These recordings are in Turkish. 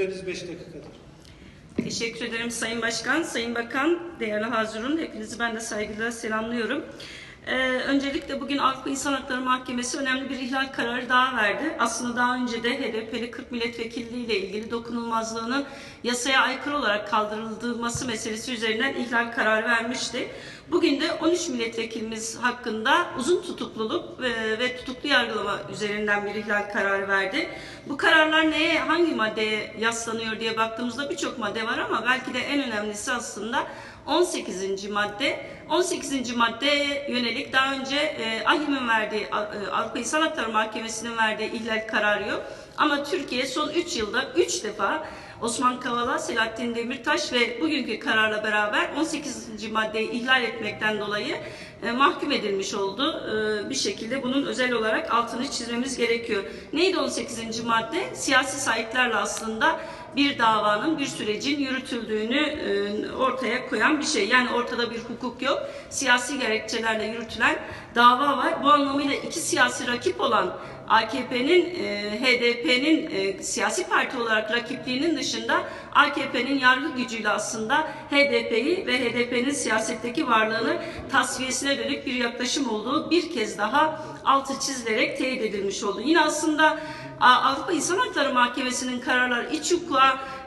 Süreniz 5 dakikadır. Teşekkür ederim Sayın Başkan, Sayın Bakan, değerli hazırın. Hepinizi ben de saygıyla selamlıyorum. Ee, öncelikle bugün Avrupa İnsan Hakları Mahkemesi önemli bir ihlal kararı daha verdi. Aslında daha önce de HDP'li 40 milletvekilliği ile ilgili dokunulmazlığının yasaya aykırı olarak kaldırılması meselesi üzerinden ihlal kararı vermişti. Bugün de 13 milletvekilimiz hakkında uzun tutukluluk ve, ve tutuklu yargılama üzerinden bir ihlal kararı verdi. Bu kararlar neye, hangi maddeye yaslanıyor diye baktığımızda birçok madde var ama belki de en önemlisi aslında 18. madde. 18. maddeye yönelik daha önce e, AHİM'in verdiği, e, Avrupa İnsan Hakları Mahkemesi'nin verdiği ihlal kararı yok. Ama Türkiye son 3 yılda 3 defa Osman Kavala, Selahattin Demirtaş ve bugünkü kararla beraber 18. maddeyi ihlal etmekten dolayı e, mahkum edilmiş oldu. E, bir şekilde bunun özel olarak altını çizmemiz gerekiyor. Neydi 18. madde? Siyasi sahiplerle aslında bir davanın, bir sürecin yürütüldüğünü e, ortaya koyan bir şey. Yani ortada bir hukuk yok. Siyasi gerekçelerle yürütülen dava var. Bu anlamıyla iki siyasi rakip olan AKP'nin, e, HDP'nin e, siyasi parti olarak rakipliğinin dışında AKP'nin yargı gücüyle aslında HDP'yi ve HDP'nin siyasetteki varlığını tasfiyesine dönük bir yaklaşım olduğu bir kez daha altı çizilerek teyit edilmiş oldu. Yine aslında Avrupa İnsan Hakları Mahkemesi'nin kararları iç hukuka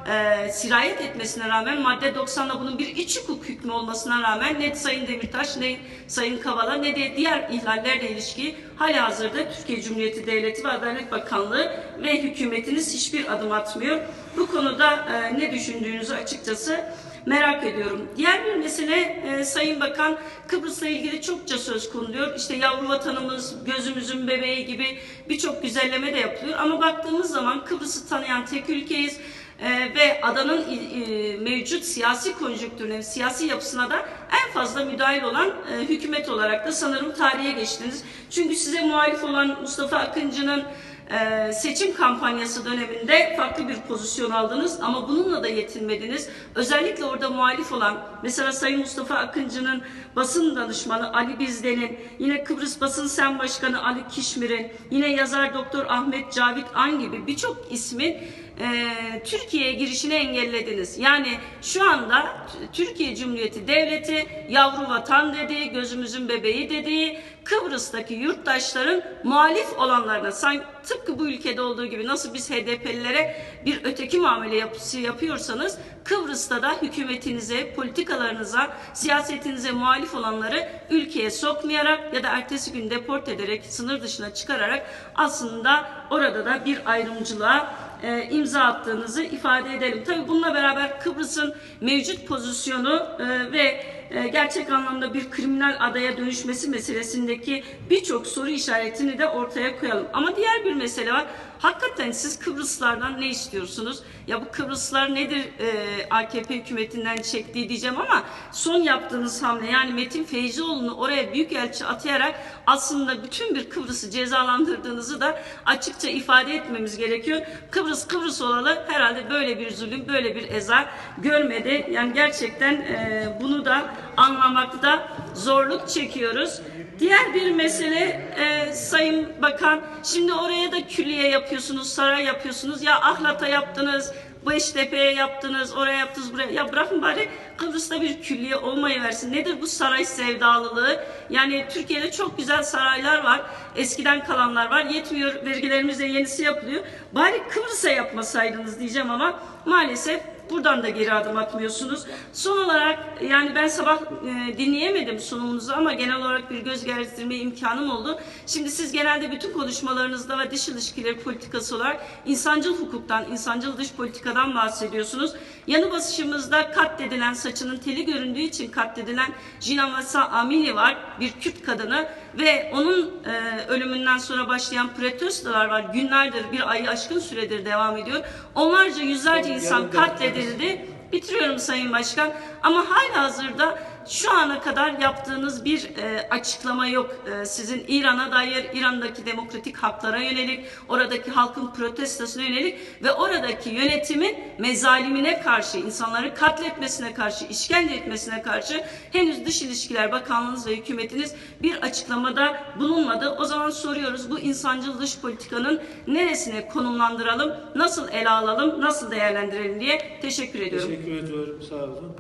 e, sirayet etmesine rağmen madde 90'da bunun bir iç hukuk hükmü olmasına rağmen ne Sayın Demirtaş ne Sayın Kavala ne de diğer ihlallerle ilişki hali hazırda Türkiye Cumhuriyeti Devleti ve Adalet Bakanlığı ve hükümetiniz hiçbir adım atmıyor. Bu konuda e, ne düşündüğünüzü açıkçası merak ediyorum. Diğer bir mesele e, Sayın Bakan Kıbrıs'la ilgili çokça söz konuluyor. İşte yavru vatanımız, gözümüzün bebeği gibi birçok güzelleme de yapılıyor. Ama baktığımız zaman Kıbrıs'ı tanıyan tek ülkeyiz. E, ve adanın e, mevcut siyasi konjonktürüne, siyasi yapısına da en fazla müdahil olan e, hükümet olarak da sanırım tarihe geçtiniz. Çünkü size muhalif olan Mustafa Akıncı'nın ee, seçim kampanyası döneminde farklı bir pozisyon aldınız ama bununla da yetinmediniz. Özellikle orada muhalif olan mesela Sayın Mustafa Akıncı'nın basın danışmanı Ali Bizden'in, yine Kıbrıs Basın Sen Başkanı Ali Kişmir'in, yine yazar Doktor Ahmet Cavit An gibi birçok ismin e, Türkiye'ye girişini engellediniz. Yani şu anda Türkiye Cumhuriyeti Devleti yavru vatan dediği, gözümüzün bebeği dediği Kıbrıs'taki yurttaşların muhalif olanlarına sanki tıpkı bu ülkede olduğu gibi nasıl biz HDP'lilere bir öteki muamele yapısı yapıyorsanız Kıbrıs'ta da hükümetinize, politikalarınıza, siyasetinize muhalif olanları ülkeye sokmayarak ya da ertesi gün deport ederek, sınır dışına çıkararak aslında orada da bir ayrımcılığa e, imza attığınızı ifade edelim. Tabii bununla beraber Kıbrıs'ın mevcut pozisyonu e, ve e, gerçek anlamda bir kriminal adaya dönüşmesi meselesindeki birçok soru işaretini de ortaya koyalım. Ama diğer bir mesele var. Hakikaten siz Kıbrıslardan ne istiyorsunuz? Ya bu Kıbrıslar nedir e, AKP hükümetinden çektiği diyeceğim ama son yaptığınız hamle yani Metin Feyzioğlu'nu oraya büyükelçi atayarak aslında bütün bir Kıbrıs'ı cezalandırdığınızı da açıkça ifade etmemiz gerekiyor. Kıbrıs Kıbrıs olalı herhalde böyle bir zulüm, böyle bir eza görmedi. Yani gerçekten e, bunu da anlamakta zorluk çekiyoruz. Diğer bir mesele e, Sayın Bakan, şimdi oraya da külliye yapıyorsunuz, saray yapıyorsunuz. Ya Ahlat'a yaptınız, Beştepe'ye yaptınız, oraya yaptınız, buraya. Ya bırakın bari Kıbrıs'ta bir külliye olmayı versin. Nedir bu saray sevdalılığı? Yani Türkiye'de çok güzel saraylar var. Eskiden kalanlar var. Yetmiyor, vergilerimizle yenisi yapılıyor. Bari Kıbrıs'a yapmasaydınız diyeceğim ama maalesef Buradan da geri adım atmıyorsunuz. Son olarak yani ben sabah e, dinleyemedim sunumunuzu ama genel olarak bir göz gezdirme imkanım oldu. Şimdi siz genelde bütün konuşmalarınızda ve dış ilişkileri politikası olarak insancıl hukuktan, insancıl dış politikadan bahsediyorsunuz. Yanı başımızda katledilen saçının teli göründüğü için katledilen Jinavasa Amini var. Bir Kürt kadını ve onun e, ölümünden sonra başlayan protestolar var. Günlerdir, bir ayı aşkın süredir devam ediyor. Onlarca, yüzlerce insan Yarın katledildi. Bitiriyorum Sayın Başkan. Ama hala hazırda Şu ana kadar yaptığınız bir e, açıklama yok. E, sizin İran'a dair, İran'daki demokratik haklara yönelik, oradaki halkın protestosuna yönelik ve oradaki yönetimin mezalimine karşı, insanları katletmesine karşı, işkence etmesine karşı henüz Dış İlişkiler Bakanlığınız ve hükümetiniz bir açıklamada bulunmadı. O zaman soruyoruz bu insancıl dış politikanın neresine konumlandıralım, nasıl ele alalım, nasıl değerlendirelim diye teşekkür ediyorum. Teşekkür ediyorum. Sağ olun.